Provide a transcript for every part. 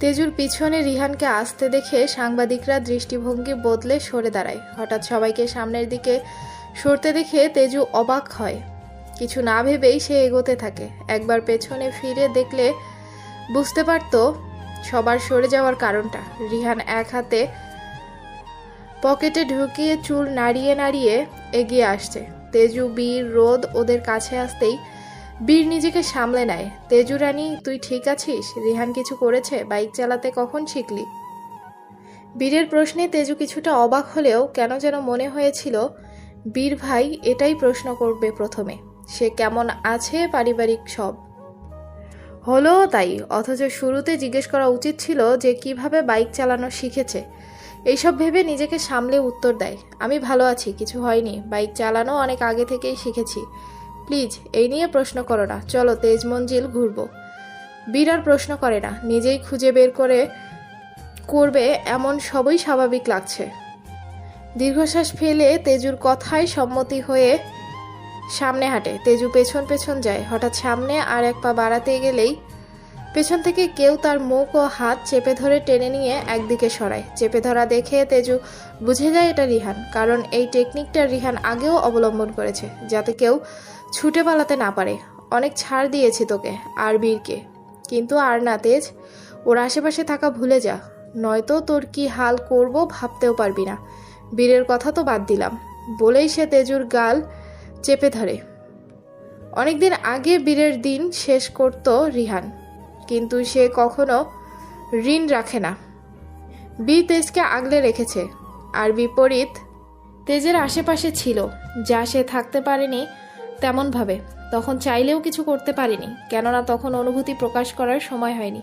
তেজুর পিছনে রিহানকে আসতে দেখে সাংবাদিকরা দৃষ্টিভঙ্গি বদলে সরে দাঁড়ায়। হঠাৎ সবাইকে সামনের দিকে সরতে দেখে তেজু অবাক হয়। কিছু না ভেবেই সে এগোতে থাকে। একবার পেছনে ফিরে দেখলে বুঝতে পারতো সবার সরে যাওয়ার কারণটা। রিহান এক হাতে পকেটে ঢুকিয়ে চুল নাড়িয়ে নাড়িয়ে এগিয়ে আসছে। তেজু, বীর, রোদ ওদের কাছে আসতেই বীর নিজেকে সামলে নেয়। তেজু রানী তুই ঠিক আছিস? রিহান কিছু করেছে? বাইক চালাতে কখন শিখলি? বীরের প্রশ্নে তেজু কিছুটা অবাক হলেও কেন যেন মনে হয়েছিল, বীর ভাই, এটাই প্রশ্ন করবে প্রথমে। সে কেমন আছে পারিবারিক সব? হলো তাই। অথচ শুরুতে জিজ্ঞেস করা উচিত ছিল যে কীভাবে বাইক চালানো শিখেছে। এইসব ভেবে নিজেকে সামলে উত্তর দেয়, আমি ভালো আছি, কিছু হয়নি। বাইক চালানো অনেক আগে থেকেই শিখেছি। প্লিজ, এই নিয়ে প্রশ্ন করো না। চলো তেজ মঞ্জিল ঘুরবো। বীর আর প্রশ্ন করে না, নিজেই খুঁজে বের করে করবে, এমন সবই স্বাভাবিক লাগছে। দীর্ঘশ্বাস ফেলে তেজুর কথায় সম্মতি হয়ে সামনে হাঁটে। তেজু পেছন পেছন যায়। হঠাৎ সামনে আর এক পা বাড়াতে গেলেই পেছন থেকে কেউ তার মুখ ও হাত চেপে ধরে টেনে নিয়ে একদিকে সরায়। চেপে ধরা দেখে তেজু বুঝে যায় এটা রিহান, কারণ এই টেকনিকটা রিহান আগেও অবলম্বন করেছে, যাতে কেউ ছুটে পালাতে না পারে। অনেক ছাড় দিয়েছি তোকে আর বীরকে কিন্তু আর না, তেজ। ওর আশেপাশে থাকা ভুলে যা। নয়তো তোর কি হাল করব ভাবতেও পারবি না। বীরের কথা তো বাদ দিলাম। বলেই সে তেজুর গাল চেপে ধরে। অনেকদিন আগে বীরের দিন শেষ করত রিহান। কিন্তু সে কখনো ঋণ রাখে না। বীর তেজকে আগলে রেখেছে। আর বিপরীত, তেজের আশেপাশে ছিল, যা সে থাকতে পারেনি তেমনভাবে। তখন চাইলেও কিছু করতে পারিনি, কেননা তখন অনুভূতি প্রকাশ করার সময় হয়নি।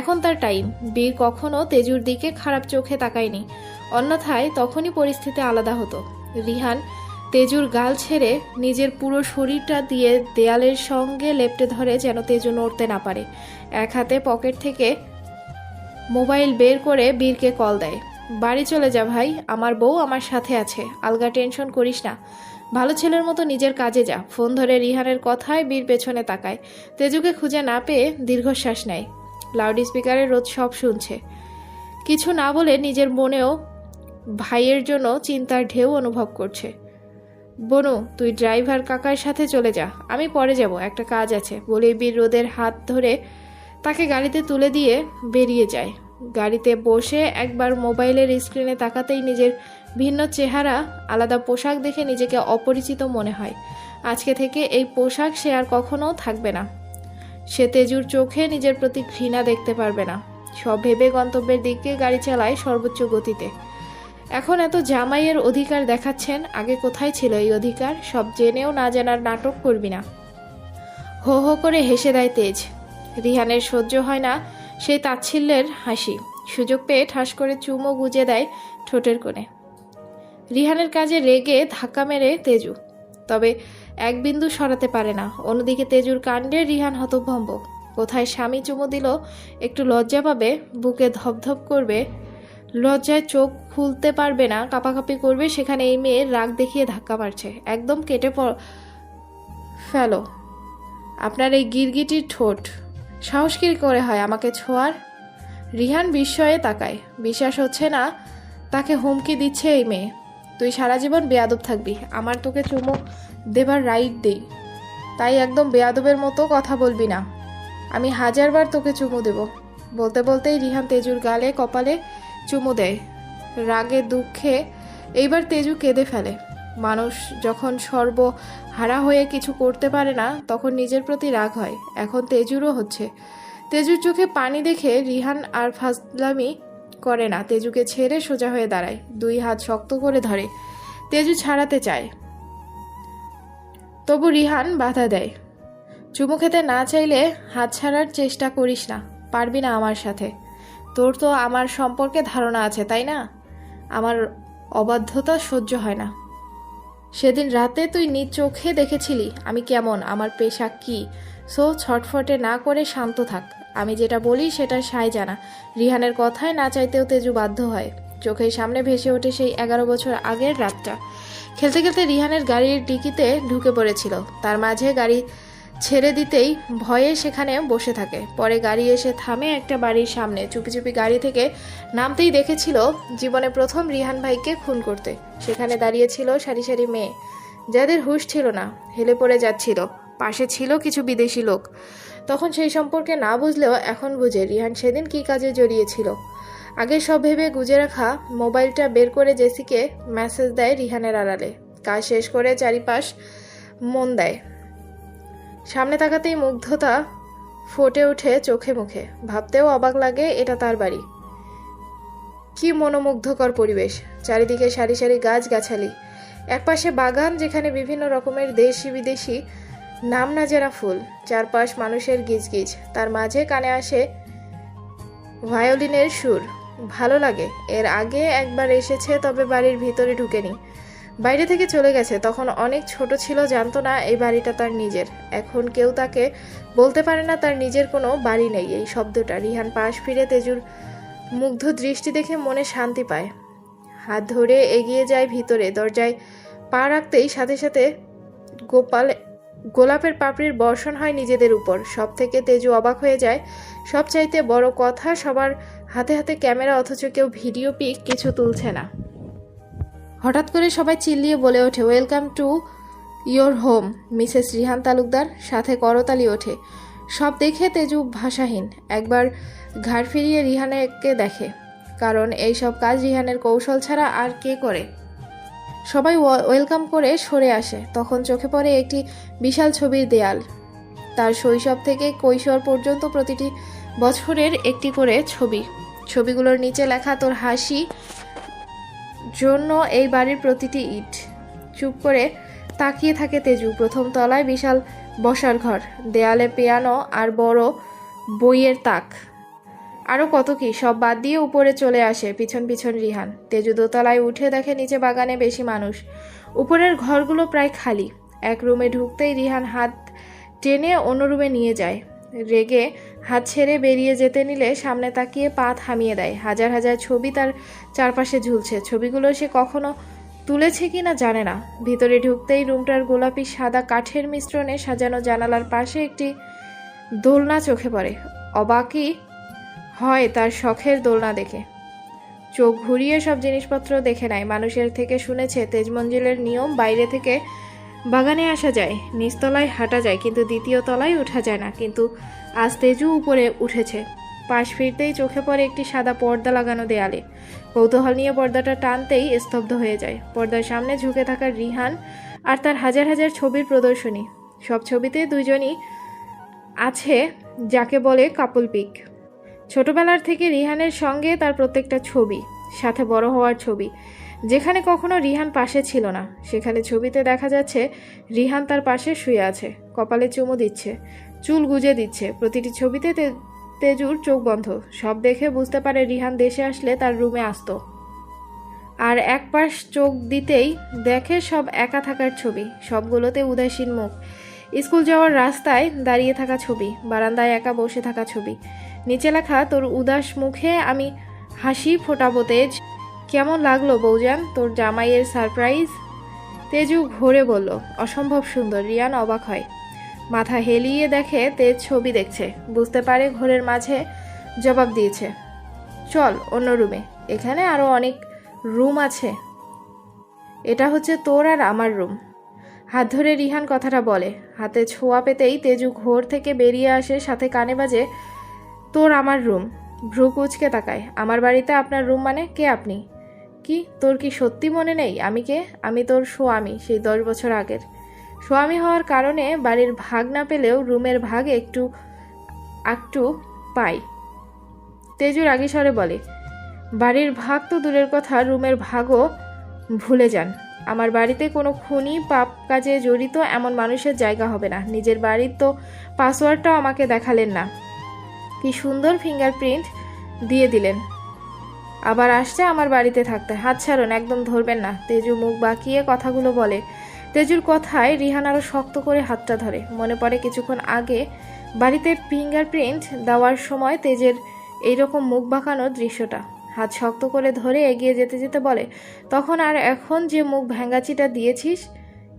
এখন তার টাইম, বীর কখনো তেজুর দিকে খারাপ চোখে তাকায়নি। অন্যথায় তখনই পরিস্থিতি আলাদা হতো। রিহান তেজুর গাল ছেড়ে নিজের পুরো শরীরটা দিয়ে দেয়ালের সঙ্গে লেপটে ধরে যেন তেজু নড়তে না পারে। এক হাতে পকেট থেকে মোবাইল বের করে বীরকে কল দেয়, বাড়ি চলে যা ভাই, আমার বউ আমার সাথে আছে, আলগা টেনশন করিস না। ভালো ছেলের মতো নিজের কাজে যা। ফোন ধরে রিহানের কথায় বীর পেছনে তাকায়। তেজুকে খুঁজে না পেয়ে দীর্ঘশ্বাস নেয়। লাউড স্পিকারে রোজ সব শুনছে। কিছু না বলে নিজের মনেও ভাইয়ের জন্য চিন্তার ঢেউ অনুভব করছে। বনু, তুই ড্রাইভার কাকার সাথে চলে যা। আমি পরে যাব, একটা কাজ আছে। বলে বীর রোদের হাত ধরে তাকে গাড়িতে তুলে দিয়ে বেরিয়ে যায়। গাড়িতে বসে একবার মোবাইলের স্ক্রিনে তাকাতেই নিজের ভিন্ন চেহারা, আলাদা পোশাক দেখে নিজেকে অপরিচিত মনে হয়। আজকে থেকে এই পোশাক সে আর কখনো থাকবে না। সে তেজুর চোখে নিজের প্রতি ঘৃণা দেখতে পারবে না। সব ভেবে গন্তব্যের দিকে গাড়ি চালায় সর্বোচ্চ গতিতে। এখন এত জামাইয়ের অধিকার দেখাচ্ছেন, আগে কোথায় ছিল এই অধিকার? সব জেনেও না জানার নাটক করবি না। হো হো করে হেসে দেয় তেজ। রিহানের সহ্য হয় না সেই তাচ্ছিল্যের হাসি। সুযোগ পেয়ে ঠাস করে চুমো গুজে দেয় ঠোঁটের কোণে। রিহানের কাজে রেগে ধাক্কা মেরে তেজু। তবে এক বিন্দু সরাতে পারে না। অন্যদিকে তেজুর কাণ্ডে রিহান হতভম্ব। কোথায় স্বামী চুমো দিল, একটু লজ্জা পাবে, বুকে ধপধপ করবে। লজ্জায় চোখ খুলতে পারবে না, কাপাকাপি করবে, সেখানে এই মেয়ের রাগ দেখিয়ে ধাক্কা মারছে। একদম কেটে ফেলো। আপনার এই গিরগিটির ঠোঁট। সাহস কি করে হয় আমাকে ছোঁয়ার। রিহান বিস্ময়ে তাকায়। বিশ্বাস হচ্ছে না, তাকে হুমকি দিচ্ছে এই মেয়ে। তুই সারা জীবন বেয়াদব থাকবি। আমার তোকে চুমু দেবার রাইট দেই। তাই একদম বেয়াদবের মতো কথা বলবি না। আমি হাজারবার তোকে চুমু দেব। বলতে বলতেই রিহান তেজুর গালে, কপালে চুমু দেয়। রাগে, দুঃখে এইবার তেজু কেঁদে ফেলে। মানুষ যখন সর্বহারা হয়ে কিছু করতে পারে না, তখন নিজের প্রতি রাগ হয়। এখন তেজুরও হচ্ছে। তেজুর চোখে পানি দেখে রিহান আর ফাজলামি করে না। তেজুকে ছেড়ে সোজা হয়ে দাঁড়ায়। দুই হাত শক্ত করে ধরে। তেজু ছাড়াতে চায়। তবু রিহান বাধা দেয়। চুমু খেতে না চাইলে হাত ছাড়ার চেষ্টা করিস না। পারবি না আমার সাথে। তোর তো আমার সম্পর্কে ধারণা আছে, তাই না? আমার অবাধ্যতা সহ্য হয় না। সেদিন রাতে তুই নিজ চোখে দেখেছিলি আমি কেমন, আমার পেশা কি? সো ছটফটে না করে শান্ত থাক। আমি যেটা বলি সেটা সায় জানা। রিহানের কথায় না চাইতেও তেজু বাধ্য হয়। চোখের সামনে ভেসে ওঠে সেই এগারো বছর আগের রাতটা। খেলতে খেলতে রিহানের গাড়ির ডিকিতে ঢুকে পড়েছিল। তার মাঝে গাড়ি ছেড়ে দিতেই ভয়ে সেখানে বসে থাকে। পরে গাড়ি এসে থামে একটা বাড়ির সামনে। চুপি চুপি গাড়ি থেকে নামতেই দেখেছিল জীবনে প্রথম রিহান ভাইকে খুন করতে। সেখানে দাঁড়িয়েছিল সারি সারি মেয়ে। যাদের হুঁশ ছিল না, হেলে পড়ে যাচ্ছিল। পাশে ছিল কিছু বিদেশি লোক। তখন সেই সম্পর্কে না বুঝলেও এখন বুঝে রিহান সেদিন কী কাজে জড়িয়েছিল। আগে সব ভেবে গুজে রাখা মোবাইলটা বের করে জেসিকে মেসেজ দেয় রিহানের আড়ালে। কাজ শেষ করে চারিপাশ মন দেয়। সামনে তাকাতেই মুগ্ধতা ফুটে ওঠে চোখে মুখে। ভাবতেও অবাক লাগে, এটা তার বাড়ি। কি মনোমুগ্ধকর পরিবেশ। চারিদিকে সারি সারি গাছ গাছালি। একপাশে বাগান যেখানে বিভিন্ন রকমের দেশি বিদেশি নাম না জেরা ফুল। চারপাশ মানুষের গিজগিজ। তার মাঝে কানে আসে ভায়োলিনের সুর। ভালো লাগে। এর আগে একবার এসেছে, তবে বাড়ির ভিতরে ঢুকেনি। বাইরে থেকে চলে গেছে, তখন অনেক ছোট ছিল, জানতো না এই বাড়িটা তার নিজের। এখন কেউ তাকে বলতে পারে না তার নিজের কোনো বাড়ি নেই। এই শব্দটা রিহান পাশ ফিরে তেজুর মুগ্ধ দৃষ্টি দেখে মনে শান্তি পায়। হাত ধরে এগিয়ে যায় ভিতরে, দরজায় পা রাখতেই সাথে সাথে গোপাল, গোলাপের পাপড়ির বর্ষণ হয় নিজেদের উপর। সব থেকে তেজু অবাক হয়ে যায়। সব চাইতে বড় কথা, সবার হাতে হাতে ক্যামেরা, অথচ কেউ ভিডিও পিক কিছু তুলছে না। হঠাৎ করে সবাই চিল্লিয়ে বলে ওঠে welcome to your home Mrs Rihan Talukdar. সাথে করতালি ওঠে। সব দেখে তেজু ভাষাহীন। একবার ঘাড় ফিরিয়ে রিহানকে দেখে। কারণ এই সব কাজ রিহানের কৌশল ছাড়া আর কে করে? সবাই ওয়া- ওয়েলকাম করে সরে আসে। তখন চোখে পড়ে একটি বিশাল ছবির দেয়াল। তার শৈশব থেকে কৈশোর পর্যন্ত প্রতিটি বছরের একটি করে ছবি। ছবিগুলোর নিচে লেখা তোর হাসি জন্য এই বাড়ির প্রতিটি ইট। চুপ করে তাকিয়ে থাকে তেজু। প্রথম তলায় বিশাল বসার ঘর, দেয়ালে পিয়ানো আর বড় বইয়ের তাক। আরও কত কি, সব বাদ দিয়ে উপরে চলে আসে পিছন পিছন রিহান। তেজু দোতলায় উঠে দেখে নিচে বাগানে বেশি মানুষ। উপরের ঘরগুলো প্রায় খালি। এক রুমে ঢুকতেই রিহান হাত টেনে অন্য রুমে নিয়ে যায়। রেগে হাত ছেড়ে বেরিয়ে যেতে নিলে সামনে তাকিয়ে পা থামিয়ে দেয়। হাজার হাজার ছবি তার চারপাশে ঝুলছে। ছবিগুলো সে কখনো তুলেছে কি না জানে না। ভিতরে ঢুকতেই রুমটার গোলাপি সাদা কাঠের মিশ্রণে সাজানো জানালার পাশে একটি দোলনা চোখে পড়ে। অবাকই হয় তার শখের দোলনা দেখে। চোখ ঘুরিয়ে সব জিনিসপত্র দেখে নেয়। মানুষের থেকে শুনেছে তেজমঞ্জিলের নিয়ম, বাইরে থেকে বাগানে আসা যায় নিচতলায় হাঁটা যায়, কিন্তু দ্বিতীয় তলায় ওঠা যায় না, কিন্তু আজ তেজু উপরে উঠেছে। পাশ ফিরতেই চোখে পড়ে একটি সাদা পর্দা লাগানো দেয়ালে। কৌতূহল নিয়ে পর্দাটা টানতেই স্তব্ধ হয়ে যায়। পর্দার সামনে ঝুঁকে থাকা রিহান আর তার হাজার হাজার ছবির প্রদর্শনী। সব ছবিতে দুজনই আছে যাকে বলে কাপল পিক। ছোটবেলার থেকে রিহানের সঙ্গে তার প্রত্যেকটা ছবি, সাথে বড় হওয়ার ছবি। যেখানে কখনো রিহান পাশে ছিল না, সেখানে ছবিতে দেখা যাচ্ছে রিহান তার পাশে শুয়ে আছে, কপালে চুমু দিচ্ছে, চুল গুজে দিচ্ছে, প্রতিটি ছবিতে তেজুর চোখ বন্ধ, সব দেখে বুঝতে পারে রিহান দেশে আসলে তার রুমে আসতো। আর এক পাশ চোখ দিতেই দেখে সব একা থাকার ছবি, সবগুলোতে উদাসীন মুখ। স্কুল যাওয়ার রাস্তায় দাঁড়িয়ে থাকা ছবি, বারান্দায় একা বসে থাকা ছবি। নিচে লেখা, তোর উদাস মুখে আমি হাসি ফোটাবো তেজ। কেমন লাগল বৌজান? তোর জামাইয়ের সারপ্রাইজ? তেজু ঘোরে বলল, অসম্ভব সুন্দর, রিয়ান অবাক হয়। মাথা হেলিয়ে দেখে তেজ ছবি দেখছে। বুঝতে পারে ঘোরের মাঝে জবাব দিয়েছে। চল, অন্য রুমে। এখানে আরও অনেক রুম আছে। এটা হচ্ছে তোর আর আমার রুম। হাত ধরে রিহান কথাটা বলে। হাতে ছোঁয়া পেতেই তেজু ঘোর থেকে বেরিয়ে আসে, সাথে কানে বাজে, তোর আমার রুম। ভ্রু কুচকে তাকায়। আমার বাড়িতে আপনার রুম মানে কে আপনি? কি? তোর কি সত্যি মনে নেই? আমি কে? আমি তোর স্বামী, সেই দশ বছর আগের। স্বামী হওয়ার কারণে বাড়ির ভাগ না পেলেও রুমের ভাগ একটু একটু পাই। তেজুর আগে স্বরে বলে, বাড়ির ভাগ তো দূরের কথা, রুমের ভাগও ভুলে যান। আমার বাড়িতে কোনো খুনি, পাপ কাজে জড়িত এমন মানুষের জায়গা হবে না। নিজের বাড়ির তো পাসওয়ার্ডটাও আমাকে দেখালেন না। কি সুন্দর ফিঙ্গারপ্রিন্ট দিয়ে দিলেন। আবার আসছে আমার বাড়িতে থাকতে। হাত ছাড়ুন, একদম ধরবেন না। তেজু মুখ বাঁকিয়ে কথাগুলো বলে। তেজুর কথায় রিহান আরও শক্ত করে হাতটা ধরে। মনে পড়ে কিছুক্ষণ আগে বাড়িতে ফিঙ্গারপ্রিন্ট দেওয়ার সময় তেজের এইরকম মুখ বাঁকানোর দৃশ্যটা। হাত শক্ত করে ধরে এগিয়ে যেতে যেতে বলে, তখন আর এখন যে মুখ ভ্যাঙ্গাচিটা দিয়েছিস,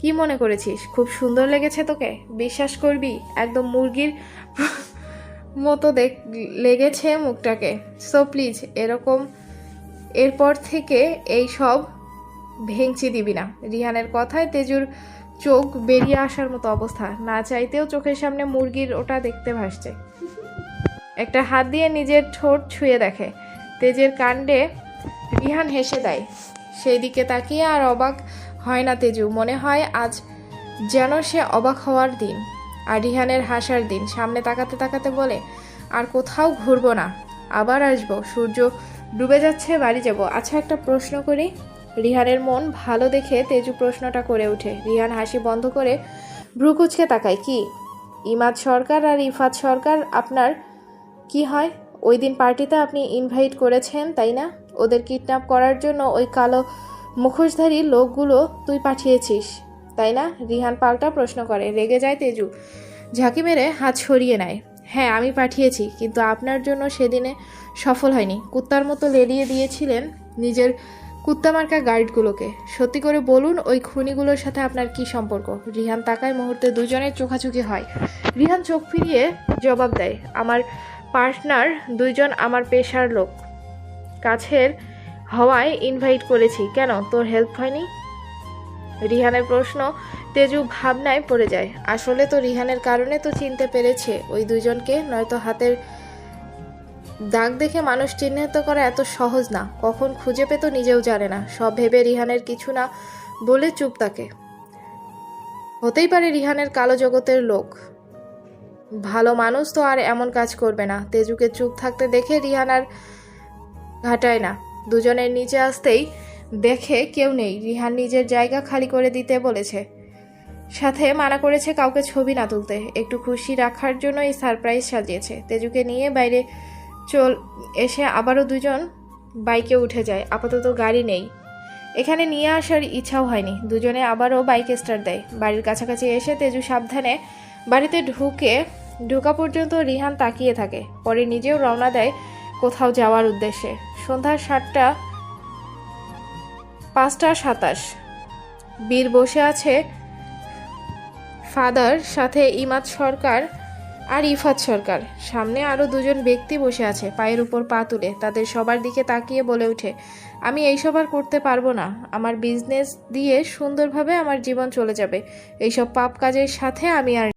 কি মনে করেছিস? খুব সুন্দর লেগেছে তোকে? বিশ্বাস করবি? একদম মুরগির মতো দেখ, লেগেছে মুখটাকে। সো প্লিজ এরকম এরপর থেকে এই সব ভেঙচি দিবি না। রিহানের কথায় তেজুর চোখ বেরিয়ে আসার মতো অবস্থা। না চাইতেও চোখের সামনে মুরগির ওটা দেখতে ভাসছে। একটা হাত দিয়ে নিজের ঠোঁট ছুঁয়ে দেখে। তেজের কাণ্ডে রিহান হেসে দেয়। সেই দিকে তাকিয়ে আর অবাক হয় না তেজু। মনে হয় আজ যেন সে অবাক হওয়ার দিন আর রিহানের হাসার দিন। সামনে তাকাতে তাকাতে বলে, আর কোথাও ঘুরবো না। আবার আসব। সূর্য ডুবে যাচ্ছে, বাড়ি যাব। আচ্ছা একটা প্রশ্ন করি। রিহানের মন ভালো দেখে তেজু প্রশ্নটা করে ওঠে। রিহান হাসি বন্ধ করে ভ্রুকুচকে তাকায়। কি? ইমাদ সরকার আর ইফাত সরকার, আপনার কি হয়? ওই দিন পার্টিতে আপনি ইনভাইট করেছেন, তাই না? ওদের কিডন্যাপ করার জন্য ওই কালো মুখোশধারী লোকগুলো তুই পাঠিয়েছিস, তাই না? রিহান পাল্টা প্রশ্ন করে। রেগে যায় তেজু। ঝাঁকি মেরে হাত সরিয়ে নেয়। হ্যাঁ আমি পাঠিয়েছি, কিন্তু আপনার জন্য সেদিনে সফল হয়নি। কুত্তার মতো লেলিয়ে দিয়েছিলেন নিজের কুত্তামার্কা গাইডগুলোকে। সত্যি করে বলুন, ওই খুনিগুলোর সাথে আপনার কি সম্পর্ক? রিহান তাকায় মুহূর্তে দুজনের চোখাচোখি হয়। রিহান চোখ ফিরিয়ে জবাব দেয়, আমার পার্টনার দুইজন আমার পেশার লোক। কাছের হওয়ায় ইনভাইট করেছি। কেন? তোর হেল্প হয়নি? রিহানের প্রশ্ন তেজু ভাবনায় পড়ে যায়। আসলে তো রিহানের কারণে তো চিনতে পেরেছে ওই দুজনকে নয়তো হাতের দাগ দেখে মানুষ চিহ্নিত করা এত সহজ না। কখন খুঁজে পেত নিজেও জানে না। সব ভেবে রিহানের কিছু না বলে চুপ তাকে হতেই পারে রিহানের কালো জগতের লোক। ভালো মানুষ তো আর এমন কাজ করবে না। তেজুকে চুপ থাকতে দেখে রিহান আর ঘাটায় না। দুজনের নিচে আসতেই দেখে কেউ নেই, রিহান নিজের জায়গা খালি করে দিতে বলেছে। সাথে মানা করেছে কাউকে ছবি না তুলতে। একটু খুশি রাখার জন্য এই সারপ্রাইজ সাজিয়েছে। তেজুকে নিয়ে বাইরে চল, এসে আবারও দুজন বাইকে উঠে যায়। আপাতত গাড়ি নেই। এখানে নিয়ে আসার ইচ্ছাও হয়নি। দুজনে আবারও বাইক স্টার্ট দেয়। বাড়ির কাছাকাছি এসে তেজু সাবধানে বাড়িতে ঢুকে, ঢোকা পর্যন্ত রিহান তাকিয়ে থাকে। পরে নিজেও রওনা দেয় কোথাও যাওয়ার উদ্দেশ্যে। সন্ধ্যা সাতটা পাঁচটা সাতাশ। বীর বসে আছে ফাদার, সাথে ইমাদ সরকার আর ইফাত সরকার। সামনে আরও দুজন ব্যক্তি বসে আছে, পায়ের উপর পা তুলে। তাদের সবার দিকে তাকিয়ে বলে ওঠে, আমি এইসব আর করতে পারব না। আমার বিজনেস দিয়ে সুন্দরভাবে আমার জীবন চলে যাবে। এইসব পাপ কাজের সাথে আমি আর